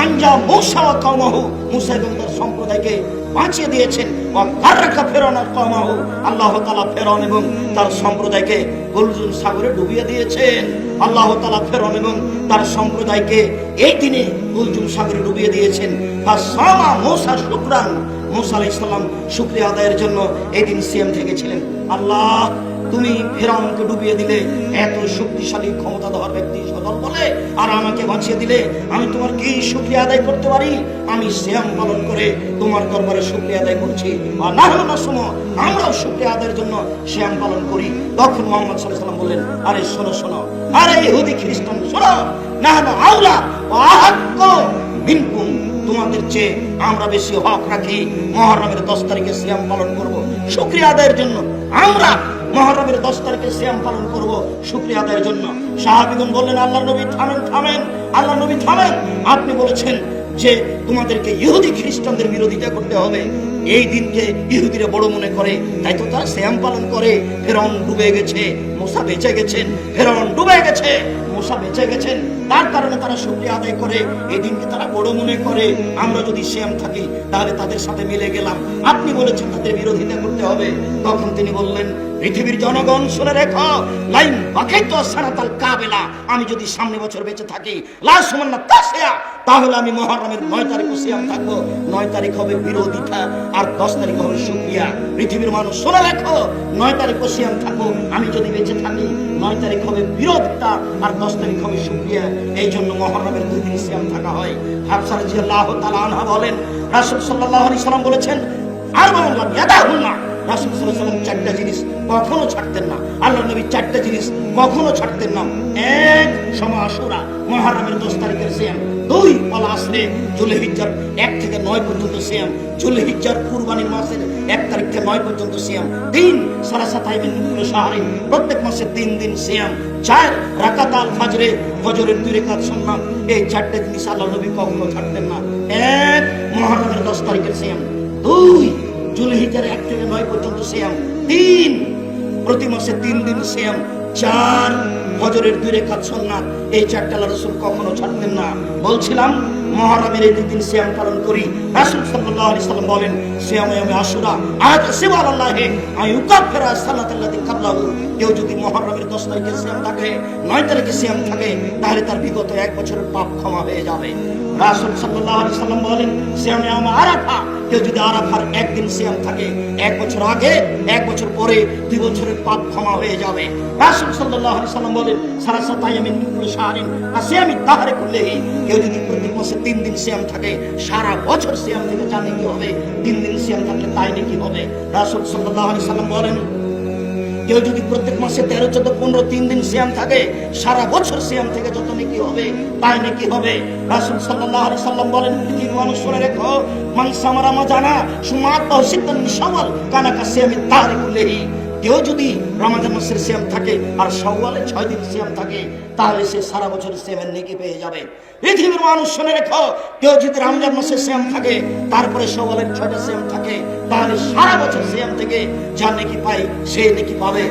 আনজা মূসা ওয়া কওমাহু। মূসা এবং সম্প্রদায়কে বাঁচিয়ে দিয়েছেন। ফিরআউন ওয়া কওমাহু। আল্লাহ তাআলা ফিরআউন এবং তার সম্প্রদায়কে গোলজুল সাগরে ডুবিয়ে দিয়েছেন। আল্লাহ তাআলা ফিরআউন এবং তার সম্প্রদায়কে এই দিনে গোলজুল সাগরে ডুবিয়ে দিয়েছেন। ফাসামা মূসা শুকরান। মূসা আলাইহিস সালাম শুকরিয়া আদায়ের জন্য এই দিন সিয়াম থেকেছিলেন। আল্লাহ তুমি ফেরাউনকে ডুবিয়ে দিলে, এত শক্তিশালী ক্ষমতা দেওয়ার ব্যক্তি সদল বলে, আর আমাকে বাঁচিয়ে দিলে, আমি তোমার কি শুক্রিয়া আদায় করতে পারি? আমি শ্যাম পালন করে তোমার দরবারে শুক্রিয়া আদায় করছি। আর না হলো না শোনো, আমরাও শুক্রিয়া আদায়ের জন্য শ্যাম পালন করি। তখন মোহাম্মদ সাল্লাম বললেন, আরে শোনো শোনো, আরে ইহুদি খ্রিস্টান, শোনো না হলো আউলা আহাক্য মিনকুম। তোমাদের চেয়ে আমরা বেশি হক রাখি। মহরমের দশ তারিখে শ্যাম পালন করব। শুক্রিয়া আদায়ের জন্য আমরা মহরমের দশ তারিখে শ্যাম পালন করব শুক্রিয়া আদায়ের জন্য। সাহাবিগণ বললেন আল্লাহ নবী থামেন থামেন আল্লাহ নবী থামেন। আপনি বলেছেন যে, তোমাদেরকে ইহুদি খ্রিস্টানদের বিরোধিতা করতে হবে। এই দিনকে ইহুদিরা বড় মনে করে, তাই তো তারা শ্যাম পালন করে। ফেরন ডুবে গেছে, মোসা বেঁচে গেছেন ফেরন ডুবে গেছে, মোসা বেঁচে গেছেন। তার কারণে তারা শুক্রিয়া আদায় করে, এই দিনকে তারা বড় মনে করে। আমরা যদি শ্যাম থাকি, তাহলে তাদের সাথে মিলে গেলাম। আপনি বলেছেন তাদের বিরোধিতা করতে হবে। তখন তিনি বললেন পৃথিবীর জনগণ শুনে রেখো, লাইন বাকাই তো সারাতাল কাবেলা। আমি যদি সামনে বছর বেঁচে থাকি, লাশ তাহলে আমি মহরমের নয় তারিখ সিয়াম থাকব। নয় তারিখ হবে বিরোধিতা, আর দশ তারিখ হবে শুক্রিয়া পৃথিবীর মানুষ শুনে রেখো, নয় তারিখ সিয়াম থাকব। আমি যদি বেঁচে থাকি, নয় তারিখ হবে বিরোধিতা, আর দশ তারিখ হবে শুক্রিয়া এই জন্য মহরমের দুই দিন সিয়াম থাকা হয়। হাফসা রাদিয়াল্লাহু তাআলা আনহা বলেন, রাসূল সাল্লাল্লাহু আলাইহি সাল্লাম বলেছেন আর বললাম না রাসূল চারটা জিনিস কখনো ছাড়তেন না। আল্লাহ নবী চারটা জিনিস কখনো ছাড়তেন না। এক সময় আশুরা মহরমের দশ তারিখের সিয়াম। দুই পালা আসলে জুলহিজ্জার এক থেকে নয় পর্যন্ত সিয়াম। জুলহিজ্জার কুরবানির মাসের এক তারিখ থেকে নয় পর্যন্ত সিয়াম। তিন সারাসা তাইমিন কুল্লু শাহরিন। প্রত্যেক মাসে তিন দিন সিয়াম। চার, রাকাত আল ফাজরে, ফজরের দুই রেখাত সুন্নাত এই চারটে জিনিস আল্লাহ নবী কখনো ছাড়তেন না। এক মহরমের দশ তারিখের সিয়াম। দুই জুলহিজ্জার এক থেকে নয় পর্যন্ত সিয়াম তিন, প্রতি মাসে তিন দিন সিয়াম চার ফজরের দুই সুন্নাত এই চারটা রাসূল কখনো না। বলছিলাম, মহরমের এই দুই দিন সিয়াম পালন করি। রাসূল সাল্লাম বলেন সিয়ামে আমি আল্লাহে আই উকাফিরা সালাতাল্লাযী কাবলাহু। কেউ যদি মহরমের 10 তারিখে সিয়াম থাকে 9 তারিখে সিয়াম থাকে, তাহলে তার বিগত এক বছরের পাপ ক্ষমা হয়ে যাবে। রাসূল সাল্লাল্লাহু আলাইহি সাল্লাম বলেন সিয়ামে আমা আরাফা কেউ যদি আরাফার একদিন সিয়াম থাকে, এক বছর আগে, এক বছর পরে দুই বছরের পাপ ক্ষমা হয়ে যাবে। সাল্লাম বলেন সারাসা তাইয়ামিন কুল্লু শাহরিন আসিয়ামি তাহরে কুল্লিহি কেউ যদি প্রতি মাসে তিন দিন সিয়াম থাকে, সারা বছর সিয়াম থেকে জানে কি হবে? তিন দিন সিয়াম থাকলে তাই নাকি হবে? রাসূল আলাইহি সাল্লাম বলেন কেউ যদি প্রত্যেক মাসে তেরো, চোদ্দ, পনেরো, তিন দিন সিয়াম থাকে, সারা বছর সিয়াম থেকে যত নাকি হবে, তাই নাকি হবে। রাসুল সাল্লাহ সাল্লাম বলেন পৃথিবী মানুষ শুনে রেখো, মানুষ আমার জানা, সুমাত সিদ্ধান্ত সবল কানাকা সিয়ামি তার কুলেহি কেউ যদি রমাজান মাসের সিয়াম থাকে আর সওয়ালে ছয় দিন সিয়াম থাকে, তাহলে সে সারা বছর সিয়ামের নেকি পেয়ে যাবে। পৃথিবীর মানুষ শুনে রেখো, কেউ যদি রমজান মাসের সিয়াম থাকে, তারপরে সওয়ালের ছয়টা সিয়াম থাকে, তাহলে সারা বছর সিয়াম থেকে যা নেকি পাই সে নেকি পাবে।